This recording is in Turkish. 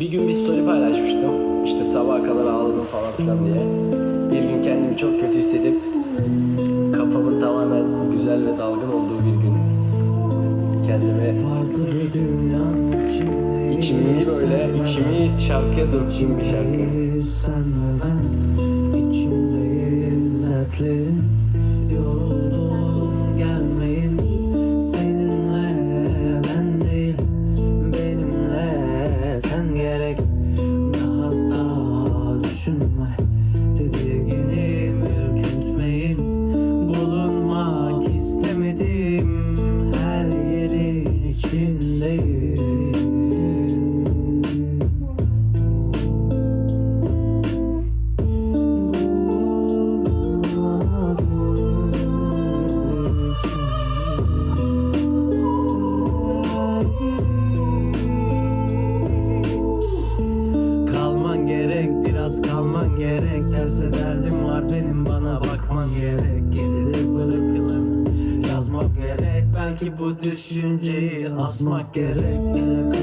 Bir gün bir story paylaşmıştım. İşte sabaha kadar ağladım falan filan diye. Bir gün kendimi çok kötü hissedip kafamın tamamen güzel ve dalgın olduğu bir gün kendime içimi böyle içimi şarkıya döktüğüm bir şarkı. İçimdeyim dertlerin gerek Daha da düşünme. Tedirginim ürkütmeyin. Bulunmak istemedim. Her yerin içindeyim kalman gerek. Derse derdim var benim bana bakman gerek. Geride bırakılanı yazmak gerek. Belki bu düşünceyi asmak gerek. Kızmak